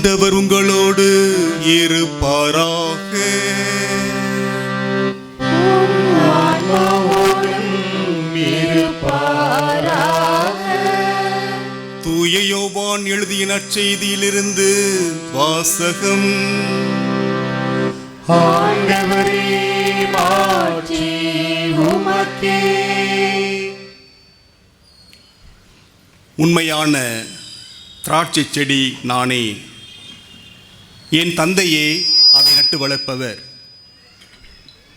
ஆண்டவர் உங்களோடு இருப்பாராக. தூய யோவான் எழுதிய நற்செய்தியிலிருந்து வாசகம். ஆண்டவரே மாற்றி உமக்கே. உண்மையான திராட்சை செடி நானே என் தந்தையே அதை நட்டு வளர்ப்பவர்.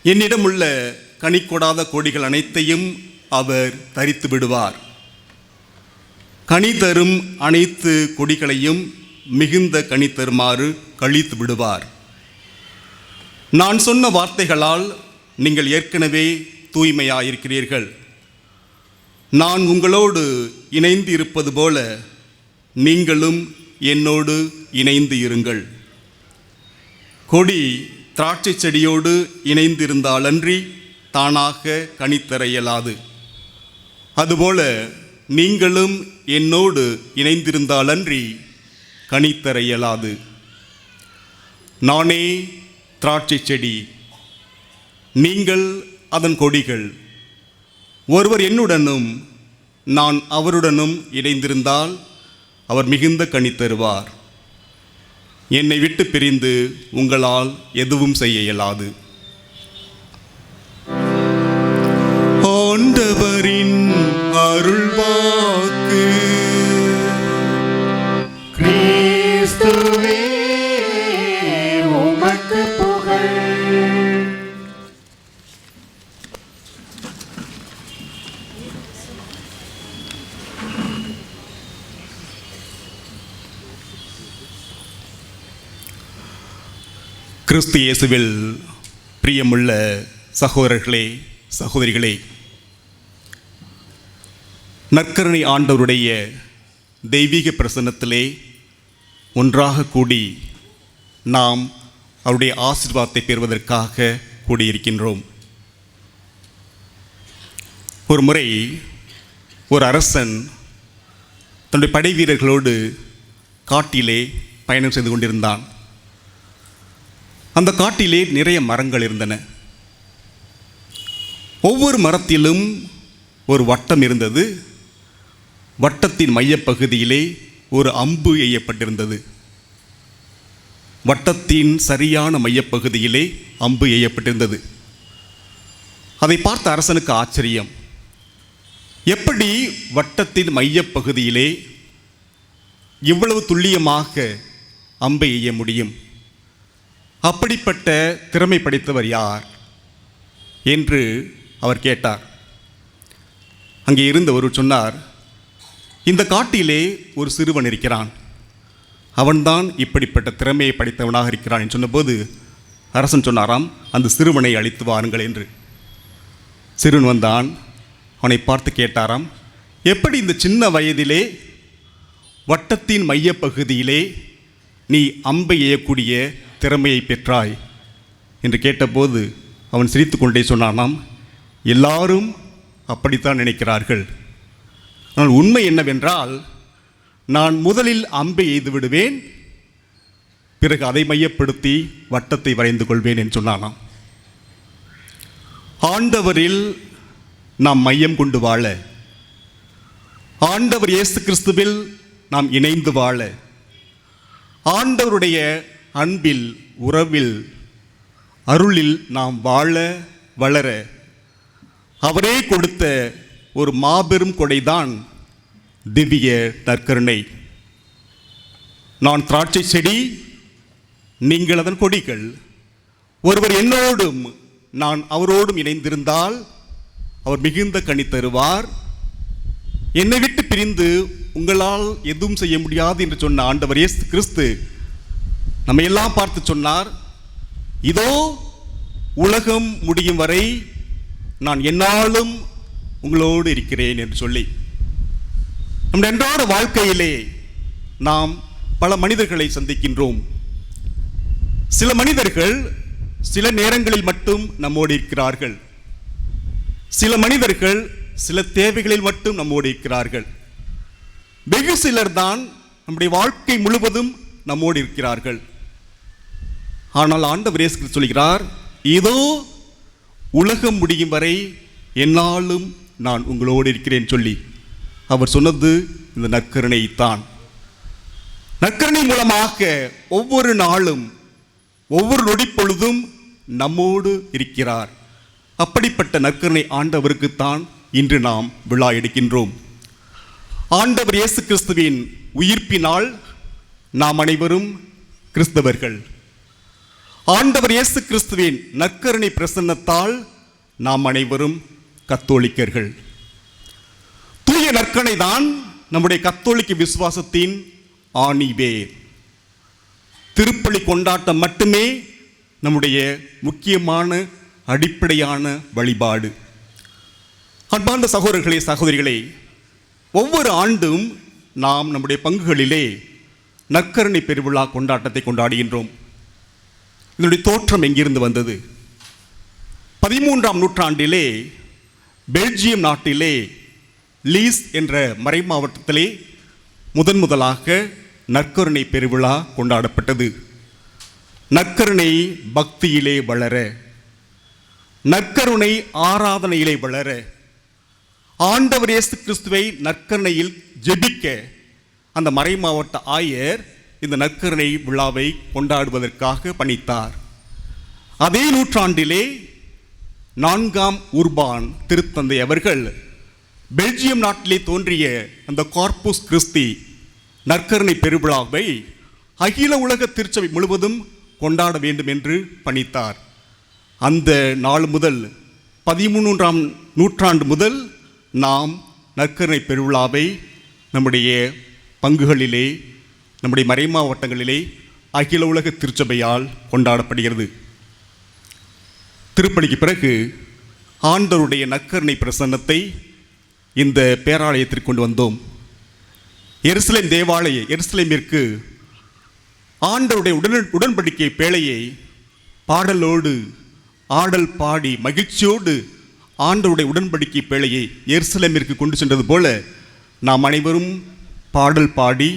என்னிடமுள்ள கனி கொடாத கொடிகள் அனைத்தையும் அவர் தரித்து விடுவார். கனி தரும் அனைத்து கொடிகளையும் மிகுந்த கனி தருமாறு கழித்து விடுவார். நான் சொன்ன வார்த்தைகளால் நீங்கள் ஏற்கனவே தூய்மையாயிருக்கிறீர்கள். நான் உங்களோடு இணைந்து இருப்பது போல நீங்களும் என்னோடு இணைந்து இருங்கள். கொடி திராட்சை செடியோடு இணைந்திருந்தாலன்றி தானாக கனித்தர இயலாது அதுபோல நீங்களும் என்னோடு இணைந்திருந்தாலன்றி கனித்தர இயலாது நானே திராட்சை செடி நீங்கள் அதன் கொடிகள். ஒருவர் என்னுடனும் நான் அவருடனும் இணைந்திருந்தால் அவர் மிகுந்த கனி தருவார். என்னை விட்டு பிரிந்து உங்களால் எதுவும் செய்ய இயலாது. ஆண்டவரின் அருள்வா கிறிஸ்து இயேசுவில் பிரியமுள்ள சகோதரர்களே சகோதரிகளே நற்கருணை ஆண்டவருடைய தெய்வீக பிரசன்னத்திலே ஒன்றாக கூடி நாம் அவருடைய ஆசீர்வாதத்தை பெறுவதற்காக கூடியிருக்கின்றோம். ஒரு முறை ஒரு அரசன் தன்னுடைய படை வீரர்களோடு காட்டிலே பயணம் செய்து கொண்டிருந்தான். அந்த காட்டிலே நிறைய மரங்கள் இருந்தன. ஒவ்வொரு மரத்திலும் ஒரு வட்டம் இருந்தது. வட்டத்தின் மையப்பகுதியிலே ஒரு அம்பு எய்யப்பட்டிருந்தது. வட்டத்தின் சரியான மையப்பகுதியிலே அம்பு எய்யப்பட்டிருந்தது. அதை பார்த்த அரசனுக்கு ஆச்சரியம். எப்படி வட்டத்தின் மையப்பகுதியிலே இவ்வளவு துல்லியமாக அம்பை எய்ய முடியும்? அப்படிப்பட்ட திறமை படைத்தவர் யார் என்று அவர் கேட்டார். அங்கே இருந்தவர் சொன்னார் இந்த காட்டிலே ஒரு சிறுவன் இருக்கிறான். அவன்தான் இப்படிப்பட்ட திறமையை படைத்தவனாக இருக்கிறான் என்று சொன்னபோது அரசன் சொன்னாராம் அந்த சிறுவனை அழைத்து வாருங்கள் என்று. சிறுவன் வந்தான் அவனை பார்த்து கேட்டாராம் எப்படி இந்த சின்ன வயதிலே வட்டத்தின் மையப்பகுதியிலே நீ அம்பை எய்யக்கூடிய திறமையை பெற்றாய் என்று கேட்டபோது அவன் சிரித்துக்கொண்டே சொன்னானாம் எல்லாரும் அப்படித்தான் நினைக்கிறார்கள். ஆனால் உண்மை என்னவென்றால் நான் முதலில் அம்பை எய்து விடுவேன் பிறகு அதை மையப்படுத்தி வட்டத்தை வரைந்து கொள்வேன் என்று சொன்னானாம். ஆண்டவரில் நாம் மையம் கொண்டு வாழ ஆண்டவர் இயேசு கிறிஸ்துவில் நாம் இணைந்து வாழ ஆண்டவருடைய அன்பில் உறவில் அருளில் நாம் வாழ வளர அவரே கொடுத்த ஒரு மாபெரும் கொடைதான் திவ்ய நற்கருணை நான் திராட்சை செடி நீங்கள் அதன் கொடிகள். ஒருவர் என்னோடும் நான் அவரோடும் இணைந்திருந்தால் அவர் மிகுந்த கனி தருவார். என்னை விட்டு பிரிந்து உங்களால் எதுவும் செய்ய முடியாது என்று சொன்ன ஆண்டவர் இயேசு கிறிஸ்து நம்ம எல்லாம் பார்த்து சொன்னார் இதோ உலகம் முடியும் வரை நான் என்னாலும் உங்களோடு இருக்கிறேன் என்று சொல்லி. நம்முடைய அன்றாட வாழ்க்கையிலே நாம் பல மனிதர்களை சந்திக்கின்றோம். சில மனிதர்கள் சில நேரங்களில் மட்டும் நம்மோடு இருக்கிறார்கள். சில மனிதர்கள் சில தேவைகளில் மட்டும் நம்மோடு இருக்கிறார்கள். வெகு சிலர் தான் நம்முடைய வாழ்க்கை முழுவதும் நம்மோடு இருக்கிறார்கள். ஆனால் ஆண்டவர் இயேசு சொல்கிறார் இதோ உலகம் முடியும் வரை என்னாலும் நான் உங்களோடு இருக்கிறேன் சொல்லி அவர் சொன்னது இந்த நற்கருணைத்தான் நற்கருணை மூலமாக ஒவ்வொரு நாளும் ஒவ்வொரு நொடிப்பொழுதும் நம்மோடு இருக்கிறார். அப்படிப்பட்ட நற்கருணை ஆண்டவருக்குத்தான் இன்று நாம் விழா எடுக்கின்றோம். ஆண்டவர் இயேசு கிறிஸ்துவின் உயிர்ப்பினால் நாம் அனைவரும் கிறிஸ்தவர்கள். ஆண்டவர் இயேசு கிறிஸ்துவின் நற்கருணை பிரசன்னத்தால் நாம் அனைவரும் கத்தோலிக்கர்கள். தூய நற்கனை தான் நம்முடைய கத்தோலிக்க விசுவாசத்தின் ஆணிவேர். திருப்பலி கொண்டாட்டம் மட்டுமே நம்முடைய முக்கியமான அடிப்படையான வழிபாடு. அன்பார்ந்த சகோதரர்களே சகோதரிகளே ஒவ்வொரு ஆண்டும் நாம் நம்முடைய பங்குகளிலே நற்கருணை பெருவிழா கொண்டாட்டத்தை கொண்டாடுகின்றோம். இதனுடைய தோற்றம் எங்கிருந்து வந்தது? பதிமூன்றாம் நூற்றாண்டிலே பெல்ஜியம் நாட்டிலே லீஸ் என்ற மறை மாவட்டத்திலே முதன் முதலாக நற்கருணை பெருவிழா கொண்டாடப்பட்டது. நற்கருணை பக்தியிலே வளர நற்கருணை ஆராதனையிலே வளர ஆண்டவர் இயேசு கிறிஸ்துவை நற்கருணையில் ஜெபிக்க அந்த மறை மாவட்ட ஆயர் இந்த நற்கருணை விழாவை கொண்டாடுவதற்காக பணித்தார். அதே நூற்றாண்டிலே நான்காம் உர்பான் திருத்தந்தை அவர்கள் பெல்ஜியம் நாட்டிலே தோன்றிய அந்த கார்பூஸ் கிறிஸ்தி நற்கருணை பெருவிழாவை அகில உலக திருச்சபை முழுவதும் கொண்டாட வேண்டும் என்று பணித்தார். அந்த நாள் முதல் பதிமூன்றாம் நூற்றாண்டு முதல் நாம் நற்கருணை பெருவிழாவை நம்முடைய பங்குகளிலே நம்முடைய மறை மாவட்டங்களிலே அகில உலக திருச்சபையால் கொண்டாடப்படுகிறது. திருப்பணிக்கு பிறகு ஆண்டருடைய நற்கருணை பிரசன்னத்தை இந்த பேராலயத்திற்கு கொண்டு வந்தோம். எருசலேம் தேவாலய எருசலேமிற்கு ஆண்டவருடைய உடன் உடன்படிக்கை பேழையை பாடலோடு ஆடல் பாடி மகிழ்ச்சியோடு ஆண்டவருடைய உடன்படிக்கை பேழையை எருசலேமிற்கு கொண்டு சென்றது போல நாம் அனைவரும் பாடல் பாடி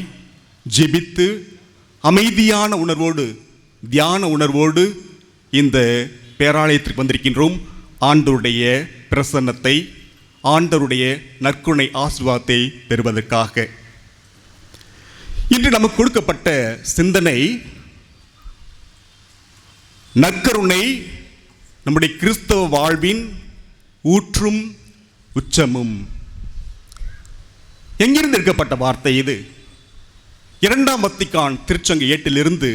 ஜெபித்து அமைதியான உணர்வோடு தியான உணர்வோடு இந்த பேராலயத்திற்கு வந்திருக்கின்றோம். ஆண்டருடைய பிரசன்னத்தை ஆண்டருடைய நற்குணை ஆசிர்வாதத்தை பெறுவதற்காக. இன்று நமக்கு கொடுக்கப்பட்ட சிந்தனை நற்கருணை நம்முடைய கிறிஸ்தவ வாழ்வின் ஊற்றும் உச்சமும். எங்கிருந்து இருக்கப்பட்ட வார்த்தை இது? இரண்டாம் வத்திக்கான் திருச்சங்க ஏட்டிலிருந்து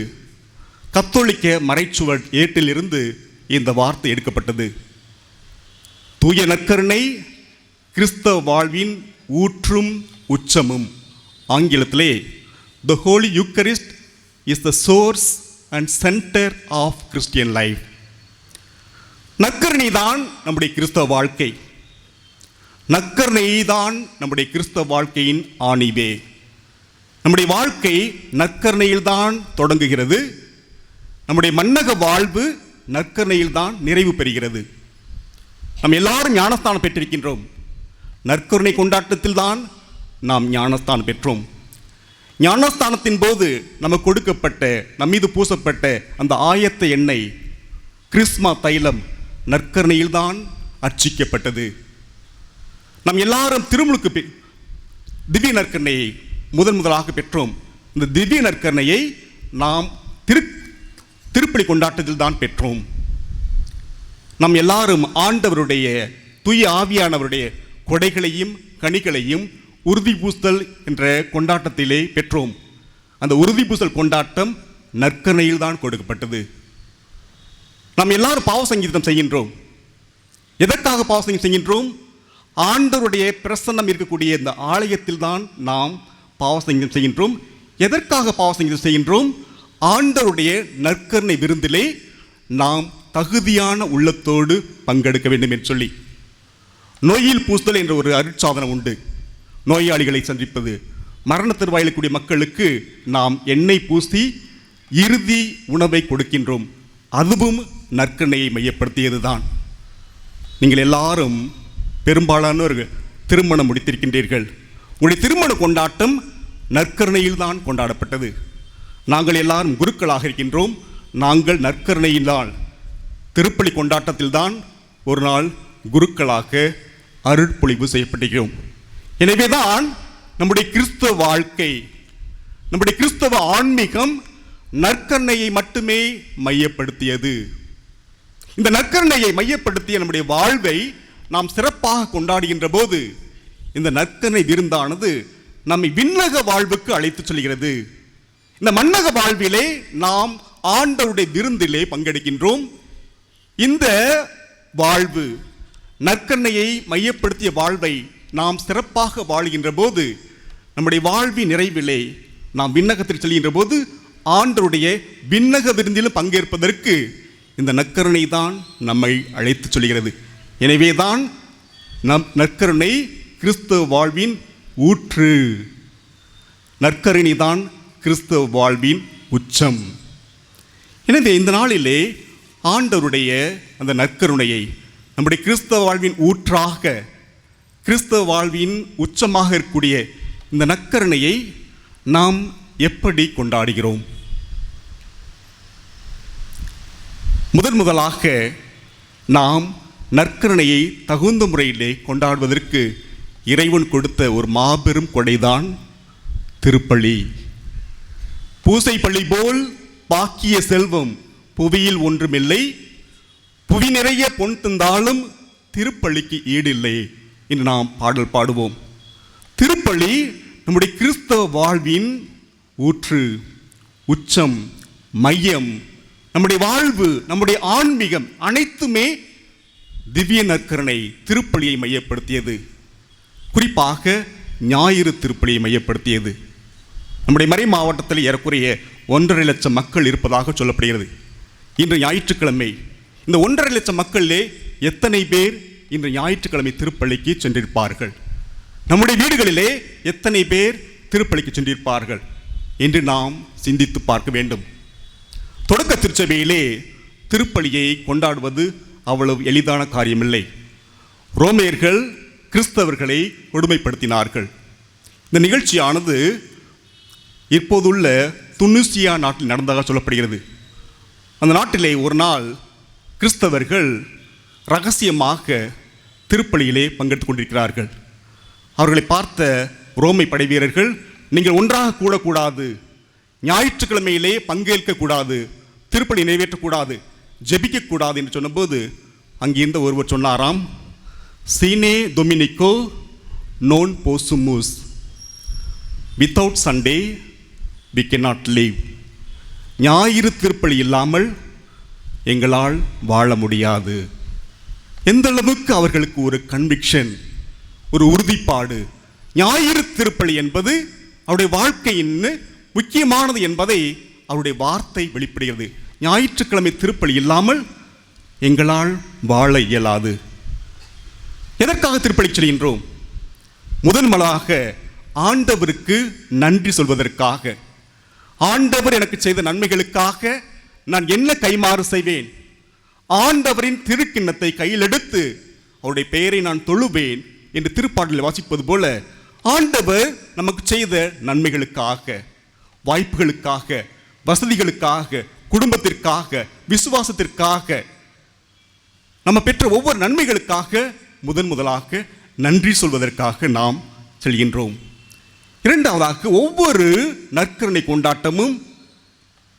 கத்தோலிக்க மறைச்சுவர் ஏட்டிலிருந்து இந்த வார்த்தை எடுக்கப்பட்டது. தூய நற்கருணை கிறிஸ்தவ வாழ்வின் ஊற்றும் உச்சமும். ஆங்கிலத்திலே the holy Eucharist is the source and centre of Christian life நற்கருணை தான் நம்முடைய கிறிஸ்தவ வாழ்க்கை. நற்கருணை தான் நம்முடைய கிறிஸ்தவ வாழ்க்கையின் ஆணிவே. நம்முடைய வாழ்க்கை நற்கருணையில் தான் தொடங்குகிறது. நம்முடைய மன்னக வாழ்வு நற்கருணையில் தான் நிறைவு பெறுகிறது. நாம் எல்லாரும் ஞானஸ்தானம் பெற்றிருக்கின்றோம். நற்கருணை கொண்டாட்டத்தில் தான் நாம் ஞானஸ்தானம் பெற்றோம். ஞானஸ்தானத்தின் போது நமக்கு கொடுக்கப்பட்ட நம் மீது பூசப்பட்ட அந்த ஆயத்த எண்ணெய் கிறிஸ்மா தைலம் நற்கருணையில்தான் அர்ச்சிக்கப்பட்டது. நாம் எல்லாரும் திருமுழுக்கு திவ்ய நற்கருணையை முதன் முதலாக பெற்றோம். இந்த திவ்ய நற்கரணையை நாம் திரு திருப்பலி கொண்டாட்டத்தில் தான் பெற்றோம். நாம் எல்லாரும் ஆண்டவருடைய தூய ஆவியானவருடைய கொடைகளையும் கனிகளையும் உறுதி பூசல் என்ற கொண்டாட்டத்திலே பெற்றோம். அந்த உறுதி பூசல் கொண்டாட்டம் நற்கனையில் தான் கொடுக்கப்பட்டது. நாம் எல்லாரும் பாவ சங்கீதம் செய்கின்றோம். எதற்காக பாவ சங்கீதம் செய்கின்றோம்? ஆண்டவருடைய பிரசன்னம் இருக்கக்கூடிய இந்த ஆலயத்தில் தான் நாம் பாவ செய்கின்றோம். எதற்காக பாவ செய்கின்றோம்? ஆண்டவருடைய நற்கருணை விருந்திலே நாம் தகுதியான உள்ளத்தோடு பங்கெடுக்க வேண்டும் என்று சொல்லி. நோயில் பூசுதல் என்ற ஒரு அருட்சாதனம் உண்டு. நோயாளிகளை சந்திப்பது. மரண திருவாயிலக்கூடிய மக்களுக்கு நாம் எண்ணெய் பூசி இறுதி உணவை கொடுக்கின்றோம். அதுவும் நற்கருணையை மையப்படுத்தியதுதான். நீங்கள் எல்லாரும் பெரும்பாலானோர்கள் திருமணம் முடித்திருக்கின்றீர்கள். உன்னுடைய திருமண கொண்டாட்டம் நற்கருணையில் தான் கொண்டாடப்பட்டது. நாங்கள் எல்லாரும் குருக்களாக இருக்கின்றோம். நாங்கள் நற்கருணையினால் திருப்பலி கொண்டாட்டத்தில் தான் ஒரு நாள் குருக்களாக அருட்பொழிவு செய்யப்பட்டிருக்கிறோம். எனவேதான் நம்முடைய கிறிஸ்தவ வாழ்க்கை நம்முடைய கிறிஸ்தவ ஆன்மீகம் நற்கருணையை மட்டுமே மையப்படுத்தியது. இந்த நற்கருணையை மையப்படுத்திய நம்முடைய வாழ்வை நாம் சிறப்பாக கொண்டாடுகின்ற போது இந்த நற்கனை விருந்தானது நம்மை விண்ணக வாழ்வுக்கு அழைத்துச் செல்கிறது. இந்த மன்னக வாழ்விலே நாம் ஆண்டவருடைய விருந்திலே பங்கெடுக்கின்றோம். இந்த வாழ்வு நற்கண்ணையை மையப்படுத்திய வாழ்வை நாம் சிறப்பாக வாழ்கின்ற போது நம்முடைய வாழ்வின் நிறைவிலே நாம் விண்ணகத்தில் செல்கின்ற போது ஆண்டருடைய விண்ணக விருந்திலும் பங்கேற்பதற்கு இந்த நற்கருணை தான் நம்மை அழைத்துச் சொல்கிறது. எனவேதான் நம் நற்கருணை கிறிஸ்தவ வாழ்வின் ஊற்று. நற்கருணை தான் கிறிஸ்தவ வாழ்வின் உச்சம். எனவே இந்த நாளிலே ஆண்டவருடைய அந்த நற்கருணையை நம்முடைய கிறிஸ்தவ வாழ்வின் ஊற்றாக கிறிஸ்தவ வாழ்வின் உச்சமாக இருக்கக்கூடிய இந்த நற்கருணையை நாம் எப்படி கொண்டாடுகிறோம்? முதன் முதலாக நாம் நற்கருணையை தகுந்த முறையிலே கொண்டாடுவதற்கு இறைவன் கொடுத்த ஒரு மாபெரும் கொடைதான் திருப்பள்ளி பூசை பள்ளி போல் பாக்கிய செல்வம் புவியில் ஒன்றுமில்லை. புவி நிறைய பொன் தந்தாலும் திருப்பள்ளிக்கு ஈடில்லை என்று நாம் பாடல் பாடுவோம். திருப்பள்ளி நம்முடைய கிறிஸ்தவ வாழ்வின் ஊற்று உச்சம் மையம் நம்முடைய வாழ்வு நம்முடைய ஆன்மீகம் அனைத்துமே திவ்ய நற்கரணை திருப்பலியை மையப்படுத்தியது. குறிப்பாக ஞாயிறு திருப்பலியை மையப்படுத்தியது. நம்முடைய மறை மாவட்டத்தில் ஏறக்குறைய ஒன்றரை லட்சம் மக்கள் இருப்பதாக சொல்லப்படுகிறது. இன்று ஞாயிற்றுக்கிழமை. இந்த ஒன்றரை லட்சம் மக்களிலே எத்தனை பேர் இன்று ஞாயிற்றுக்கிழமை திருப்பள்ளிக்கு சென்றிருப்பார்கள்? நம்முடைய வீடுகளிலே எத்தனை பேர் திருப்பள்ளிக்கு சென்றிருப்பார்கள் என்று நாம் சிந்தித்து பார்க்க வேண்டும். தொடக்க திருச்சபையிலே திருப்பலியை கொண்டாடுவது அவ்வளவு எளிதான காரியமில்லை. ரோமேர்கள் கிறிஸ்தவர்களை கொடுமைப்படுத்தினார்கள். இந்த நிகழ்ச்சியானது இப்போதுள்ள துனிசியா நாட்டில் நடந்ததாக சொல்லப்படுகிறது. அந்த நாட்டிலே ஒரு நாள் கிறிஸ்தவர்கள் ரகசியமாக திருப்பலியிலே பங்கெடுத்துக் கொண்டிருக்கிறார்கள். அவர்களை பார்த்த ரோமை படை வீரர்கள் நீங்கள் ஒன்றாக கூடக்கூடாது. ஞாயிற்றுக்கிழமையிலே பங்கேற்கக்கூடாது. திருப்பலி நிறைவேற்றக்கூடாது. ஜெபிக்கக்கூடாது என்று சொன்னபோது அங்கிருந்த ஒருவர் சொன்னாராம் சீனே டொமினிக்கோ நோன் போசுமுஸ் without Sunday we cannot live. ஞாயிறு திருப்பலி இல்லாமல் எங்களால் வாழ முடியாது. எந்த அளவுக்கு அவர்களுக்கு ஒரு கன்விக்ஷன் ஒரு உறுதிப்பாடு ஞாயிறு திருப்பலி என்பது அவருடைய வாழ்க்கையின் முக்கியமானது என்பதை அவருடைய வார்த்தை வெளிப்படுகிறது. ஞாயிற்றுக்கிழமை திருப்பலி இல்லாமல் எங்களால் வாழ இயலாது. எதற்காக திருப்பலி செல்கின்றோம்? முதன்மலாக ஆண்டவருக்கு நன்றி சொல்வதற்காக. ஆண்டவர் எனக்கு செய்த நன்மைகளுக்காக நான் என்ன கைமாறு செய்வேன்? ஆண்டவரின் திருக்கிண்ணத்தை கையில் எடுத்து அவருடைய பெயரை நான் தொழுவேன் என்று திருப்பாடலில் வாசிப்பது போல ஆண்டவர் நமக்கு செய்த நன்மைகளுக்காக வாய்ப்புகளுக்காக வசதிகளுக்காக குடும்பத்திற்காக விசுவாசத்திற்காக நம்ம பெற்ற ஒவ்வொரு நன்மைகளுக்காக முதன் முதலாக நன்றி சொல்வதற்காக நாம் செல்கின்றோம். இரண்டாவதாக ஒவ்வொரு நற்கருணை கொண்டாட்டமும்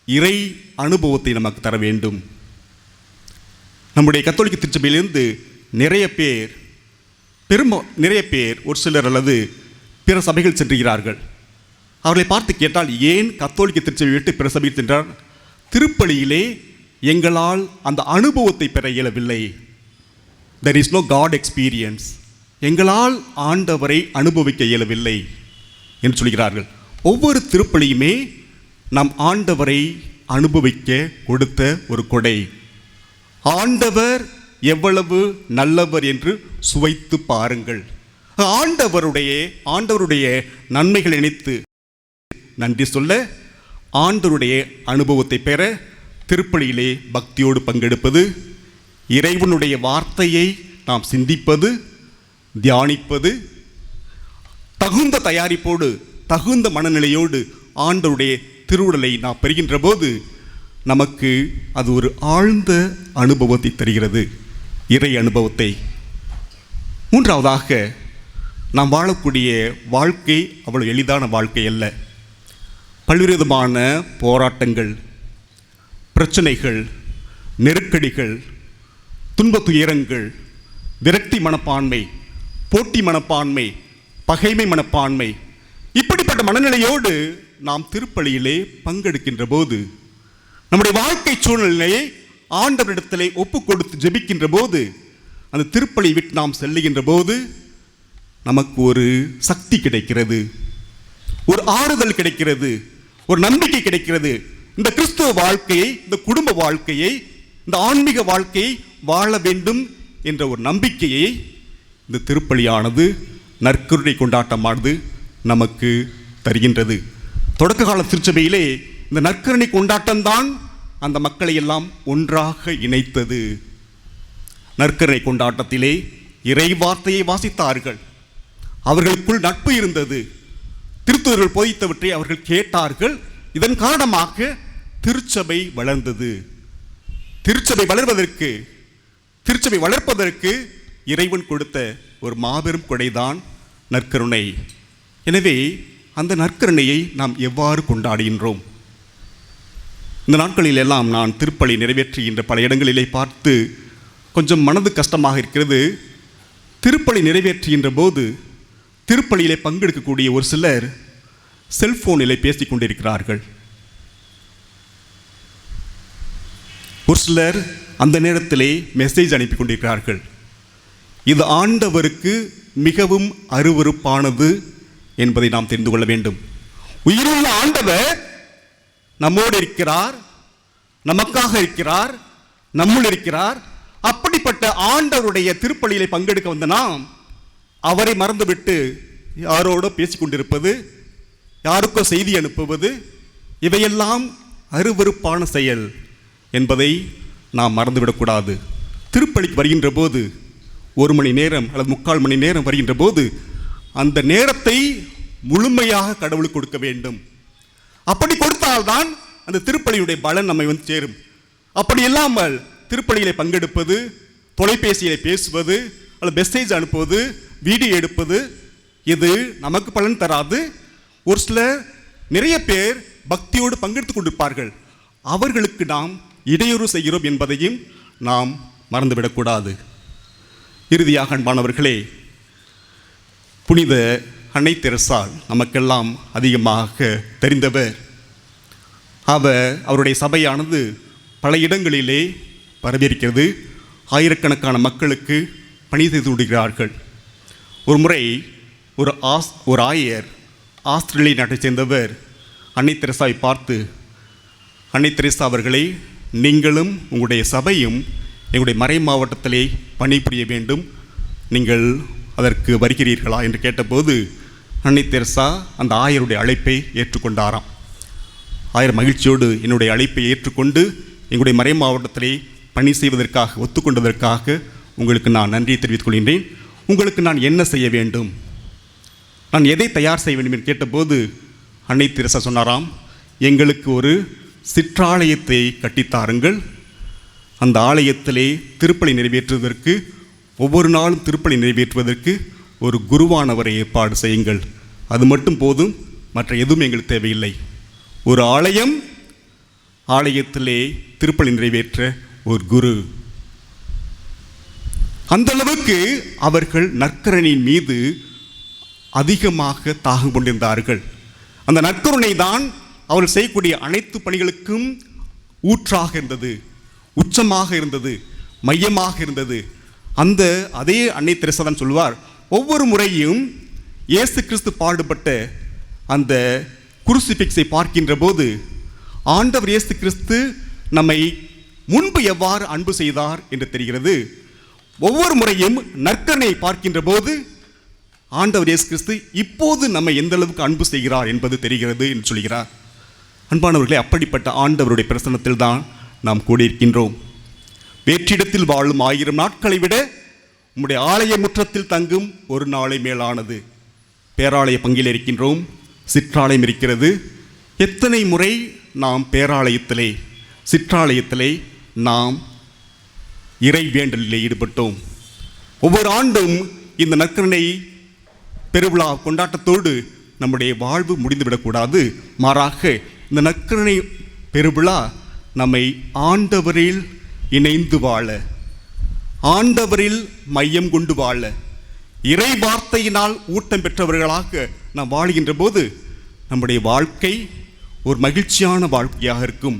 இறை அனுபவத்தை நமக்கு தர வேண்டும். நம்முடைய கத்தோலிக்க திருச்சபையிலிருந்து நிறைய பேர் பெரும் நிறைய பேர் ஒரு சிலர் அல்லது பிற சபைகள் சென்றுகிறார்கள். அவர்களை பார்த்து கேட்டால் ஏன் கத்தோலிக்க திருச்சபை விட்டு பிற சபையில் சென்றார்? திருப்பலியிலே எங்களால் அந்த அனுபவத்தை பெற இயலவில்லை. There is no God experience எங்களால் ஆண்டவரை அனுபவிக்க இயலவில்லை என்று சொல்கிறார்கள். ஒவ்வொரு திருப்பலியுமே நம் ஆண்டவரை அனுபவிக்க கொடுத்த ஒரு கொடை. ஆண்டவர் எவ்வளவு நல்லவர் என்று சுவைத்து பாருங்கள். ஆண்டவருடைய ஆண்டவருடைய நன்மைகள் இணைத்து நன்றி சொல்ல ஆண்டவருடைய அனுபவத்தை பெற திருப்பலியிலே பக்தியோடு பங்கெடுப்பது இறைவனுடைய வார்த்தையை நாம் சிந்திப்பது தியானிப்பது தகுந்த தயாரிப்போடு தகுந்த மனநிலையோடு ஆண்டருடைய திருவுடலை நாம் பெறுகின்ற போது நமக்கு அது ஒரு ஆழ்ந்த அனுபவத்தை தருகிறது. இறை அனுபவத்தை. மூன்றாவதாக நாம் வாழக்கூடிய வாழ்க்கை அவ்வளோ எளிதான வாழ்க்கை அல்ல. பல்வேறு விதமான போராட்டங்கள் பிரச்சனைகள் நெருக்கடிகள் துன்ப துயரங்கள் விரக்தி மனப்பான்மை போட்டி மனப்பான்மை பகைமை மனப்பான்மை இப்படிப்பட்ட மனநிலையோடு நாம் திருப்பலியிலே பங்கெடுக்கின்ற போது நம்முடைய வாழ்க்கை சூழ்நிலையை ஆண்டவரிடத்திலே ஒப்பு கொடுத்து ஜெபிக்கின்ற போது அந்த திருப்பலி விட்டு நாம் செல்லுகின்ற போது நமக்கு ஒரு சக்தி கிடைக்கிறது ஒரு ஆறுதல் கிடைக்கிறது ஒரு நம்பிக்கை கிடைக்கிறது. இந்த கிறிஸ்துவ வாழ்க்கையை இந்த குடும்ப வாழ்க்கையை இந்த ஆன்மீக வாழ்க்கையை வாழ வேண்டும் என்ற ஒரு நம்பிக்கையை இந்த திருப்பலியானது நற்கருணை கொண்டாட்டமானது நமக்கு தருகின்றது. தொடக்க கால திருச்சபையிலே இந்த நற்கருணை கொண்டாட்டம்தான் அந்த மக்களை எல்லாம் ஒன்றாக இணைத்தது. நற்கருணை கொண்டாட்டத்திலே இறை வார்த்தையை வாசித்தார்கள். அவர்களுக்குள் நட்பு இருந்தது. திருத்தூர்கள் போதித்தவற்றை அவர்கள் கேட்டார்கள். இதன் காரணமாக திருச்சபை வளர்ந்தது. திருச்சபை வளர்வதற்கு திருச்சபை வளர்ப்பதற்கு இறைவன் கொடுத்த ஒரு மாபெரும் கொடைதான் நற்கருணை. எனவே அந்த நற்கருணையை நாம் எவ்வாறு கொண்டாடுகின்றோம்? இந்த நாட்களில் எல்லாம் நான் திருப்பலி நிறைவேற்றுகின்ற பல இடங்களிலே பார்த்து கொஞ்சம் மனது கஷ்டமாக இருக்கிறது. திருப்பலி நிறைவேற்றுகின்ற போது திருப்பலியிலே பங்கெடுக்கக்கூடிய ஒரு சிலர் செல்ஃபோனிலே பேசிக் கொண்டிருக்கிறார்கள். ஒரு சிலர் அந்த நேரத்திலே மெசேஜ் அனுப்பி கொண்டிருக்கிறார்கள் இது ஆண்டவருக்கு மிகவும் அருவருப்பானது என்பதை நாம் தெரிந்து கொள்ள வேண்டும். உயிருள்ள ஆண்டவர் நம்மோடு இருக்கிறார் நமக்காக இருக்கிறார் நம்முள் இருக்கிறார். அப்படிப்பட்ட ஆண்டவருடைய திருப்பலியிலே பங்கெடுக்க வந்த நாம் அவரை மறந்துவிட்டு யாரோட பேசிக்கொண்டிருப்பது யாருக்கோ செய்தி அனுப்புவது இவையெல்லாம் அருவருப்பான செயல் என்பதை நாம் மறந்துவிடக்கூடாது. திருப்பலிக்கு வருகின்ற போது ஒரு மணி நேரம் அல்லது முக்கால் மணி நேரம் வருகின்ற போது அந்த நேரத்தை முழுமையாக கடவுளுக்கு கொடுக்க வேண்டும். அப்படி கொடுத்தால்தான் அந்த திருப்பலியுடைய பலன் நம்மை வந்து சேரும். அப்படி இல்லாமல் திருப்பலியிலே பங்கெடுப்பது தொலைபேசியிலே பேசுவது அல்லது மெசேஜ் அனுப்புவது வீடியோ எடுப்பது இது நமக்கு பலன் தராது. ஒரு சில நிறைய பேர் பக்தியோடு பங்கெடுத்து கொண்டிருப்பார்கள். அவர்களுக்கு நாம் இடையூறு செய்கிறோம் என்பதையும் நாம் மறந்துவிடக்கூடாது. இறுதியாக அன்பானவர்களே புனித அன்னை தெரசால் நமக்கெல்லாம் அதிகமாக தெரிந்தவர். அவர் அவருடைய சபையானது பல இடங்களிலே பரவியிருக்கிறது. ஆயிரக்கணக்கான மக்களுக்கு பணி செய்து விடுகிறார்கள் ஒரு முறை ஒரு ஆஸ் ஒரு ஆயர் ஆஸ்திரேலிய நாட்டைச் சேர்ந்தவர் அன்னை தெரசாவை பார்த்து அன்னை தெரசா அவர்களே நீங்களும் உங்களுடைய சபையும் எங்களுடைய மறை மாவட்டத்திலே பணிபுரிய வேண்டும். நீங்கள் அதற்கு வருகிறீர்களா என்று கேட்டபோது அன்னை தெரசா அந்த ஆயருடைய அழைப்பை ஏற்றுக்கொண்டாராம். ஆயர் மகிழ்ச்சியோடு என்னுடைய அழைப்பை ஏற்றுக்கொண்டு எங்களுடைய மறை மாவட்டத்திலே பணி செய்வதற்காக ஒத்துக்கொண்டதற்காக உங்களுக்கு நான் நன்றி தெரிவித்துக் கொள்கின்றேன். உங்களுக்கு நான் என்ன செய்ய வேண்டும்? நான் எதை தயார் செய்ய வேண்டும் என்று கேட்டபோது அன்னை தெரசா சொன்னாராம் எங்களுக்கு ஒரு சிற்றாலயத்தை கட்டித்தாருங்கள். அந்த ஆலயத்திலே திருப்பலி நிறைவேற்றுவதற்கு ஒவ்வொரு நாளும் திருப்பலி நிறைவேற்றுவதற்கு ஒரு குருவானவரை ஏற்பாடு செய்யுங்கள். அது மட்டும் போதும் மற்ற எதுவும் எங்களுக்கு தேவையில்லை. ஒரு ஆலயம் ஆலயத்திலே திருப்பலி நிறைவேற்ற ஒரு குரு. அந்த அளவுக்கு அவர்கள் நற்கரணின் மீது அதிகமாக தாகம் கொண்டிருந்தார்கள். அந்த நற்கருணை தான் அவர்கள் செய்யக்கூடிய அனைத்து பணிகளுக்கும் ஊற்றாக இருந்தது உச்சமாக இருந்தது மையமாக இருந்தது. அந்த அதே அன்னை தெரசா சொல்வார் ஒவ்வொரு முறையும் இயேசு கிறிஸ்து பாடுபட்ட அந்த குருசிபிக்ஸை பார்க்கின்ற போது ஆண்டவர் இயேசு கிறிஸ்து நம்மை முன்பு எவ்வாறு அன்பு செய்தார் என்று தெரிகிறது. ஒவ்வொரு முறையும் நற்கனை பார்க்கின்ற போது ஆண்டவர் இயேசு கிறிஸ்து இப்போது நம்மை எந்த அளவுக்கு அன்பு செய்கிறார் என்பது தெரிகிறது என்று சொல்கிறார். அன்பானவர்களே அப்படிப்பட்ட ஆண்டவருடைய பிரசனத்தில் தான் நாம் கூடியிருக்கின்றோம். வேற்றிடத்தில் வாழும் ஆயிரம் நாட்களை விட உம்முடைய ஆலய முற்றத்தில் தங்கும் ஒரு நாளை மேலானது. பேராலய பங்கில் இருக்கின்றோம் சிற்றாலயம் இருக்கிறது. எத்தனை முறை நாம் பேராலயத்திலே சிற்றாலயத்திலே நாம் இறை வேண்டலிலே ஈடுபட்டோம். ஒவ்வொரு ஆண்டும் இந்த நற்கரணை பெருவிழா கொண்டாட்டத்தோடு நம்முடைய வாழ்வு முடிந்துவிடக்கூடாது. மாறாக இந்த நற்கருணை பெருவிழா நம்மை ஆண்டவரில் இணைந்து வாழ ஆண்டவரில் மையம் கொண்டு வாழ இறை வார்த்தையினால் ஊட்டம் பெற்றவர்களாக நாம் வாழுகின்ற போது நம்முடைய வாழ்க்கை ஒரு மகிழ்ச்சியான வாழ்க்கையாக இருக்கும்.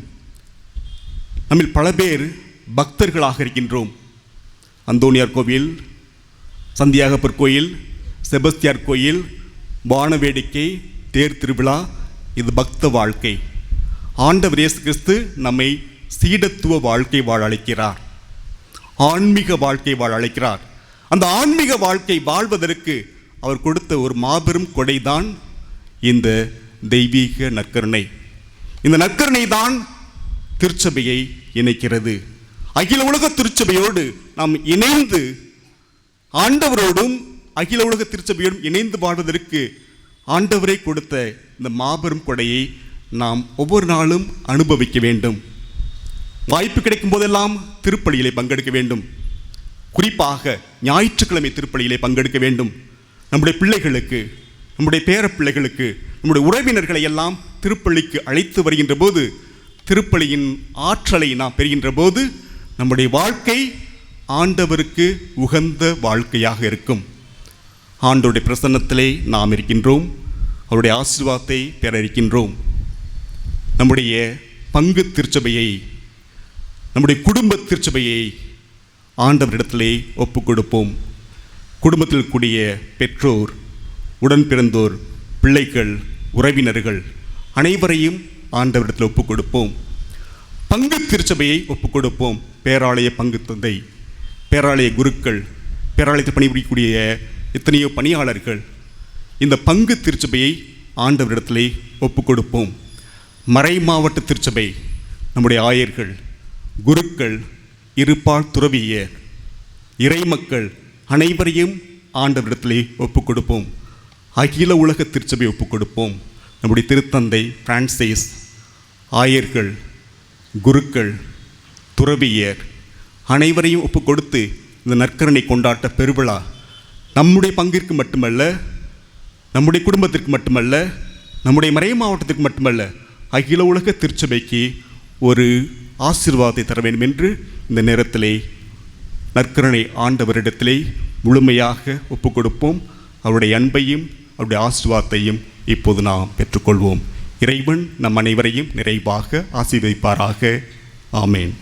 நம்மில் பல பேர் பக்தர்களாக இருக்கின்றோம். அந்தோனியார் கோவில் சந்தியாகப்பர் கோயில் செபஸ்தியார் கோயில் வான வேடிக்கை தேர் திருவிழா இது பக்த வாழ்க்கை. ஆண்டவர் இயேசு கிறிஸ்து நம்மை சீடத்துவ வாழ்க்கை வாழ அழைக்கிறார். ஆன்மீக வாழ்க்கை வாழ அழைக்கிறார். அந்த ஆன்மீக வாழ்க்கை வாழ்வதற்கு அவர் கொடுத்த ஒரு மாபெரும் கொடைதான் இந்த தெய்வீக நற்கருணை. இந்த நற்கருணை தான் திருச்சபையை இணைக்கிறது. அகில உலக திருச்சபையோடு நாம் இணைந்து ஆண்டவரோடும் அகில உலக திருச்சபையோடும் இணைந்து வாழ்வதற்கு ஆண்டவரை கொடுத்த இந்த மாபெரும் கொடையை நாம் ஒவ்வொரு நாளும் அனுபவிக்க வேண்டும். வாய்ப்பு கிடைக்கும் போதெல்லாம் திருப்பலியிலே பங்கெடுக்க வேண்டும். குறிப்பாக ஞாயிற்றுக்கிழமை திருப்பலியிலே பங்கெடுக்க வேண்டும். நம்முடைய பிள்ளைகளுக்கு நம்முடைய பேர பிள்ளைகளுக்கு நம்முடைய உறவினர்களை எல்லாம் திருப்பள்ளிக்கு அழைத்து வருகின்ற போது திருப்பலியின் ஆற்றலை நாம் பெறுகின்ற போது நம்முடைய வாழ்க்கை ஆண்டவருக்கு உகந்த வாழ்க்கையாக இருக்கும். ஆண்டவருடைய பிரசன்னத்திலே நாம் இருக்கின்றோம். அவருடைய ஆசீர்வாதத்தை பெற இருக்கின்றோம் நம்முடைய பங்கு திருச்சபையை நம்முடைய குடும்ப திருச்சபையை ஆண்டவரிடத்திலே ஒப்பு கொடுப்போம் குடும்பத்தில் கூடிய பெற்றோர் உடன் பிறந்தோர் பிள்ளைகள் உறவினர்கள் அனைவரையும் ஆண்டவரிடத்தில் ஒப்புக் கொடுப்போம் பங்கு திருச்சபையை ஒப்புக் கொடுப்போம் பேராலய பங்கு தந்தை பேராலய குருக்கள் பேராலயத்தில் பணிபுரியக்கூடிய எத்தனையோ பணியாளர்கள் இந்த பங்கு திருச்சபையை ஆண்டவரிடத்திலே ஒப்பு கொடுப்போம் மறை மாவட்ட திருச்சபை நம்முடைய ஆயர்கள் குருக்கள் இருப்பால் துறவியர் இறைமக்கள் அனைவரையும் ஆண்டவரிடத்திலே ஒப்பு கொடுப்போம் அகில உலக திருச்சபை ஒப்பு கொடுப்போம் நம்முடைய திருத்தந்தை பிரான்சிஸ் ஆயர்கள் குருக்கள் துறவியர் அனைவரையும் ஒப்பு கொடுத்து இந்த நற்கரணை கொண்டாட்ட பெருவிழா நம்முடைய பங்கிற்கு மட்டுமல்ல நம்முடைய குடும்பத்திற்கு மட்டுமல்ல நம்முடைய மறை மாவட்டத்திற்கு மட்டுமல்ல அகில உலக திருச்சபைக்கு ஒரு ஆசீர்வாதத்தை தர வேண்டும் என்று இந்த நேரத்திலே நற்கருணை ஆண்டவரிடத்திலே முழுமையாக ஒப்புக் கொடுப்போம். அவருடைய அன்பையும் அவருடைய ஆசீர்வாதத்தையும் இப்போது நாம் பெற்றுக்கொள்வோம். இறைவன் நம் அனைவரையும் நிறைவாக ஆசீர்வதிப்பாராக. ஆமேன்.